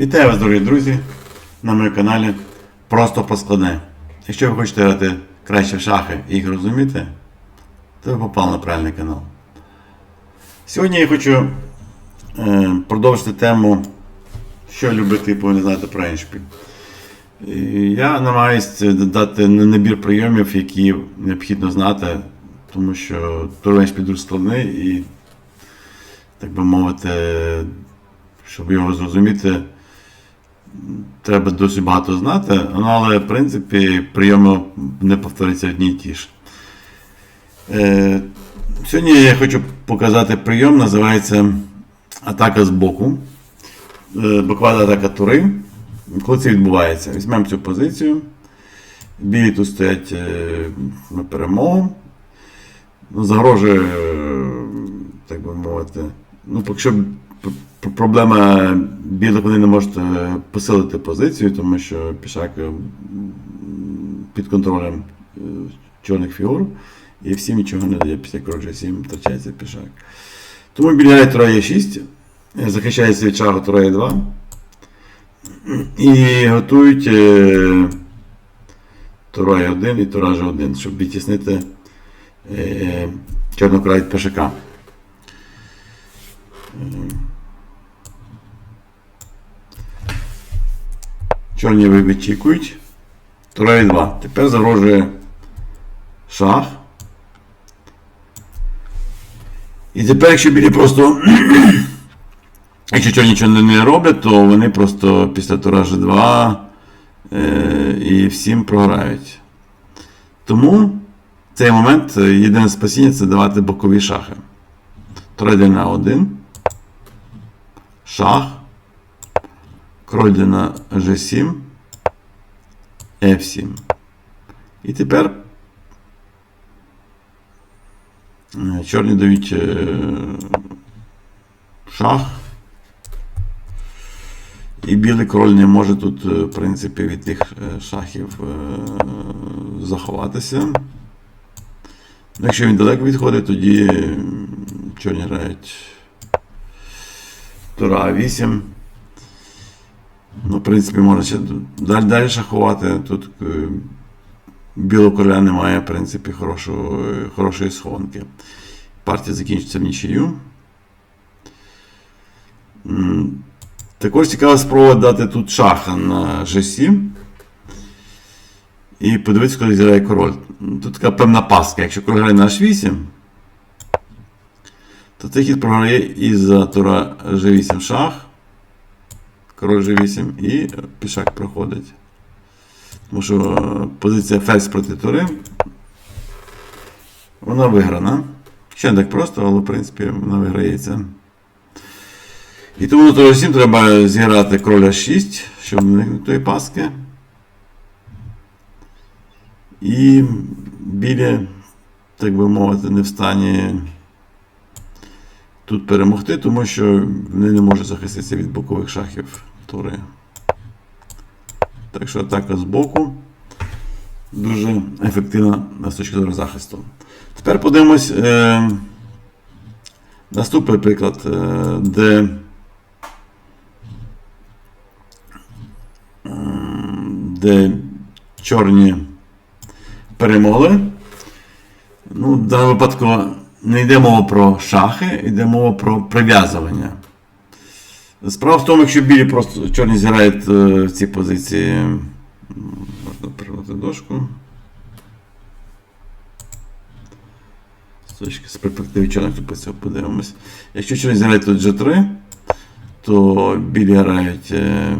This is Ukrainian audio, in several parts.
Вітаю вас, дорогі друзі, на моєму каналі Просто поскладне. Якщо ви хочете грати краще в шахи і їх розуміти, то ви попали на правильний канал. Сьогодні я хочу е, продовжити тему, що любити і повинні знати про Еншпіль. Я намагаюся дати набір прийомів, які необхідно знати, тому що тур Еншпіль дуже складний і, так би мовити, щоб його зрозуміти, треба досить багато знати, ну, але в принципі прийоми не повторюються одні й ті ж. Е, сьогодні я хочу показати прийом, називається атака з боку. Е, буквально атака тури. Коли це відбувається? Візьмемо цю позицію. Білі тут стоять е, на перемогу. Ну, загрожує, е, так би мовити. Ну, поки що п- п- проблема білих вони не можуть е, посилити позицію, тому що пішак е, під контролем е, чорних фігур, і всім нічого не дає після короджа 7 втрачається пішак. Тому грає тура 6, захищається від шагу тура є 2 і готують е, тура є 1 і тура ж 1, щоб відтіснити чорного краю від пішака. Чорні ви вичікують. Тура і 2. Тепер загрожує шах. І тепер, якщо білі просто. якщо чорні нічого не- роблять, то вони просто після тура G2 е, і всім програють. Тому в цей момент е, єдине спасіння це давати бокові шахи. Тура на 1. Шах. Король йде на G7. F7. І тепер е, чорні дають е, шах. І білий король не може тут, е, в принципі, від тих шахів заховатися. Ну, Якщо він далеко відходить, тоді чорні грають Тура 8. Ну, в принципі, можна ще далі, далі шахувати. Тут е, білого короля немає, в принципі, хорошого, хорошої схованки. Партія закінчиться в нічию. Також цікаво спробувати дати тут шаха на G7. І подивитися, коли зіграє король. Тут така певна пастка. Якщо король грає на H8, то цей хід програє із-за тура G8 шах. Король G8 і пішак проходить. Тому що позиція ферзь проти тури. Вона виграна. Ще не так просто, але в принципі вона виграється. І тому на тура 7 треба зіграти короля 6, щоб уникнути тої паски. І білі, так би мовити, не в стані тут перемогти, тому що вони не можуть захиститися від бокових шахів тури. Так що атака з боку дуже ефективна з точки зору захисту. Тепер подивимось е, наступний приклад, е, де, м, де чорні перемогли. Ну, в даному випадку не йде мова про шахи, йде мова про прив'язування. Справа в тому, якщо білі просто чорні зіграють е, в цій позиції, можна перевернути дошку. З точки з перспективи чорних по цього подивимось. Якщо чорні зіграють тут G3, то білі грають е,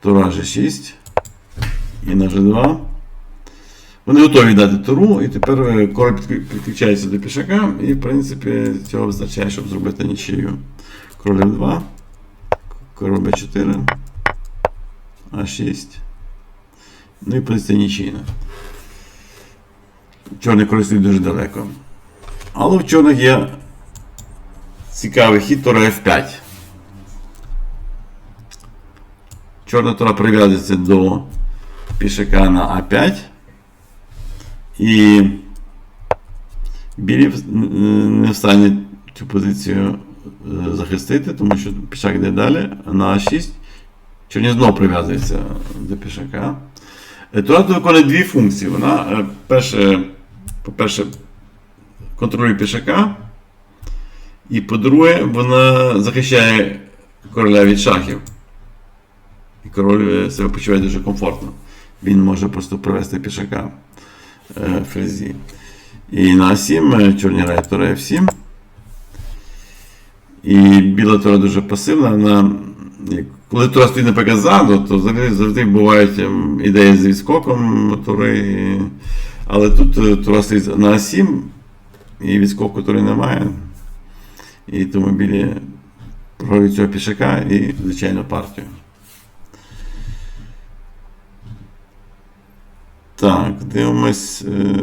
Тура G6 і на G2. Вони готові дати туру, і тепер е, король підключається до пішака, і, в принципі, цього вистачає, щоб зробити нічию. Король F2, король B4, А6. Ну і позиція нічийна. Чорний король стоїть дуже далеко. Але в чорних є цікавий хід тура F5. Чорна тура прив'язується до пішака на А5. І білі не в стані цю позицію е, захистити, тому що пішак йде далі. На А6 чорні знову прив'язується до пішака. Е, виконує дві функції. Вона, е, перше, по-перше, контролює пішака. І по-друге, вона захищає короля від шахів. І король себе почуває дуже комфортно. Він може просто провести пішака фрезі. І на А7 е, чорні грають тура F7. І біла тура дуже пасивна. Вона, коли тура стоїть наприклад ззаду, то завжди, завжди бувають ем, ідеї з відскоком тури. Але тут е, тура стоїть на А7, і відскоку тури немає. І тому білі програють цього пішака і, звичайно, партію. Так, дивимось. е,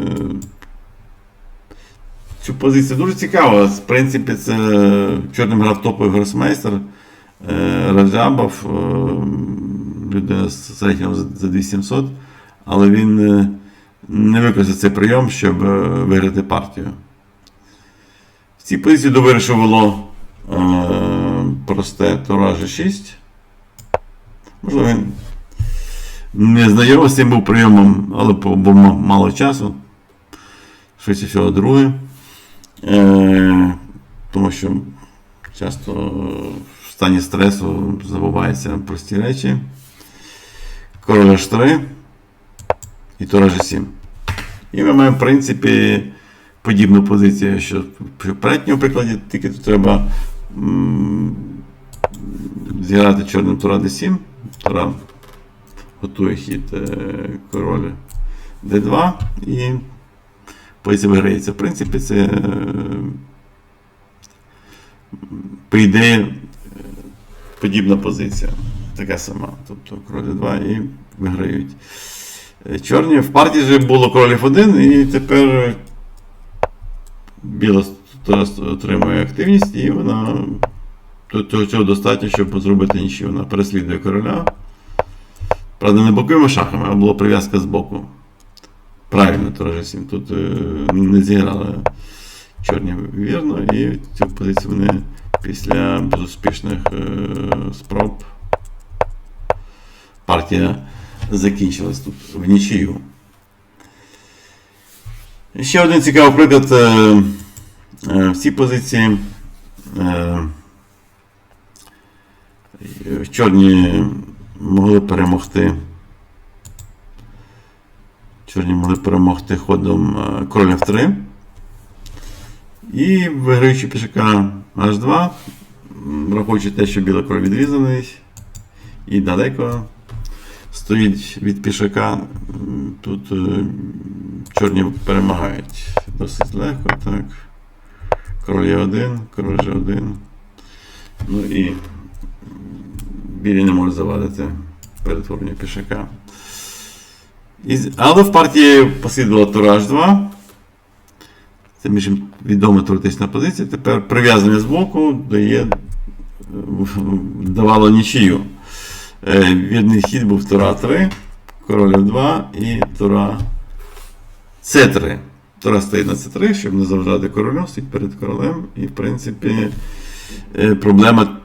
Цю позицію дуже цікаво. В принципі, це чорним грав топовий гросмейстер е, Раджабов, е, людина з рейтингом за за 2700, але він не використав цей прийом, щоб виграти партію. В цій позиції до вирішив було просте Тура G6. Можливо, він не знайомий з цим був прийомом, але бо мало часу. Швидше всього друге. Е, тому що часто в стані стресу забуваються прості речі. Король H3 і Тура G7. І ми маємо, в принципі, подібну позицію, що в передньому прикладі тільки тут треба зіграти чорним Тура D7. Тура готує хід е, король D2 і позиція виграється. В принципі, це е, ідеї е, подібна позиція. Така сама. Тобто король D2 і виграють. Чорні в партії вже було королів 1 і тепер біла отримує активність і вона цього достатньо, щоб зробити нічого. Вона переслідує короля. Правда, не боковими шахами, а була прив'язка з боку. Правильно, 7. Тут е, не зіграли чорні вірно, і цю позицію вони після безуспішних е, спроб партія закінчилась тут в нічию. Ще один цікавий приклад. е, В цій позиції чорні могли перемогти. Чорні могли перемогти ходом е, короля в 3. І виграючи пішака H2, враховуючи те, що білий король відрізаний і далеко стоїть від пішака, тут е, чорні перемагають досить легко. так. Король Е1, король G1. Ну і білі не можуть завадити перетворення пішака. Але в партії послідувала тура H2. Це між відома теоретична позиція. Тепер прив'язання з боку дає, е, давало нічию. Е, Вірний хід був тура 3, король F2 і тура С3. Тура стоїть на С3, щоб не заважати королю, стоїть перед королем. І, в принципі, е, проблема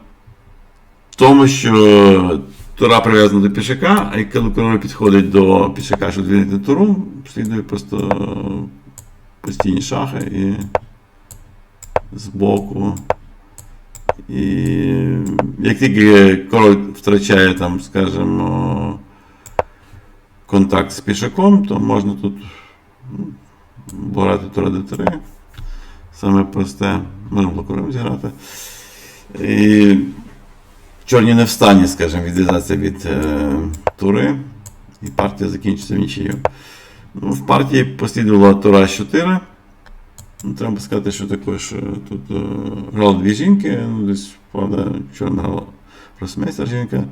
тому, що тура прив'язана до пішака, а коли король підходить до пішака, щоб звільнити туру, слідує просто постійні шахи і збоку. І як тільки король втрачає там, скажімо, контакт з пішаком, то можна тут ну, брати тура d3. Саме просте, можна блокуємо зіграти. І чорні не в стані, скажімо, відв'язатися від е, тури, і партія закінчиться в нічию. Ну, в партії послідувала тура 4. Ну, треба сказати, що також е, тут е, грали дві жінки, ну, десь, правда, чорна грала росмейстер жінка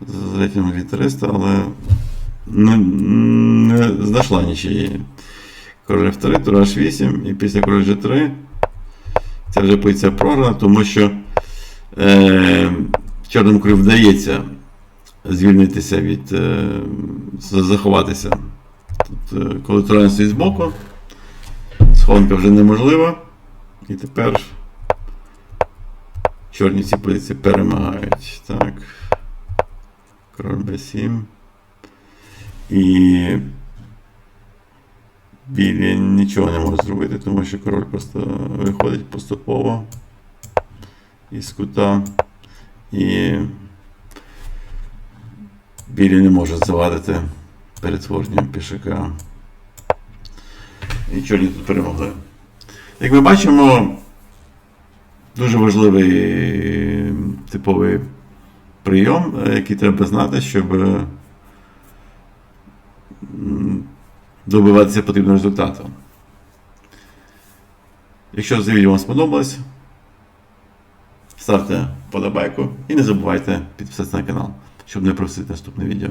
з рейтингом від 300, але не, не знайшла нічиєї. Король F3, тура H8, і після король G3 це вже позиція програна, тому що е, чорному королю вдається звільнитися від е, заховатися. Тут, е, коли тура стоїть збоку, схованка вже неможлива. І тепер чорні ці позиції перемагають. Так. Король Б7. І білі нічого не можуть зробити, тому що король просто виходить поступово із кута. І білі не можуть завадити перетворенням пішака. І чорні тут перемогли. Як ми бачимо, дуже важливий типовий прийом, е, який треба знати, щоб добиватися потрібного результату. Якщо це відео вам сподобалось, ставте подобайку і не забувайте підписатися на канал, щоб не просити наступне відео.